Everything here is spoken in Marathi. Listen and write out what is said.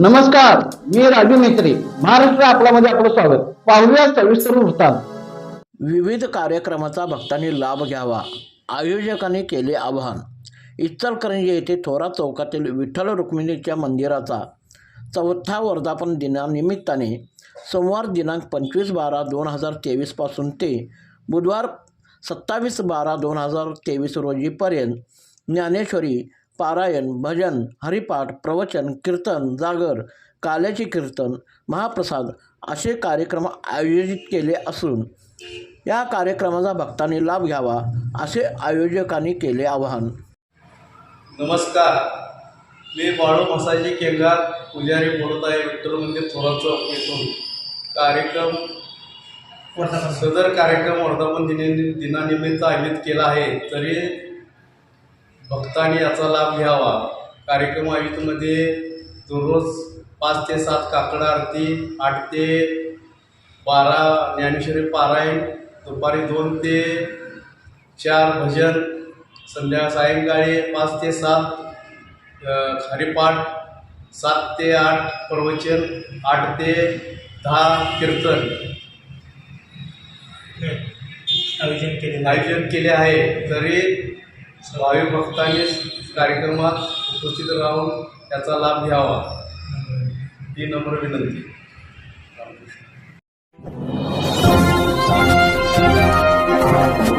नमस्कार मी राजू मेत्री महाराष्ट्र आपल्यामध्ये आपलं स्वागत. पाहूया सविस्तर वृत्तांत. विविध कार्यक्रमाचा भक्तांनी लाभ घ्यावा. आयोजकांनी केले आवाहन. इचलकरंजी येथे थोरा चौकातील विठ्ठल रुक्मिणीच्या मंदिराचा चौथा वर्धापन दिनानिमित्ताने सोमवार दिनांक पंचवीस बारा दोन हजार तेवीसपासून ते बुधवार सत्तावीस बारा दोन हजार तेवीस रोजीपर्यंत ज्ञानेश्वरी पारायण भजन हरिपाठ प्रवचन कीर्तन जागर काल्याचे कीर्तन महाप्रसाद असे कार्यक्रम आयोजित केले असून या कार्यक्रमाचा भक्तांनी लाभ घ्यावा असे आयोजकांनी केले आवाहन. नमस्कार. मी बाळू मसाजी केंगार पुजारी बोलत आहे विठ्ठल मंदिर थोरा चौक येथून कार्यक्रम सदर कार्यक्रम वर्धापन दिने दिनानिमित्त आयोजित केला आहे. तरी भक्तांनी याचा लाभ घ्यावा. कार्यक्रम आयोजितमध्ये दररोज पाच ते सात काकड आरती आठ ते बारा ज्ञानेश्वरी पारायण दुपारी दोन ते चार भजन संध्या सायंकाळी पाच ते सात हरिपाठ सात ते आठ प्रवचन आठ ते दहा कीर्तन. आयोजन केलेलं आयोजन केले आहे. तरी भावी भक्तांनी कार्यक्रमात उपस्थित राहून त्याचा लाभ घ्यावा. ही नम्र विनंती. रामकृष्ण.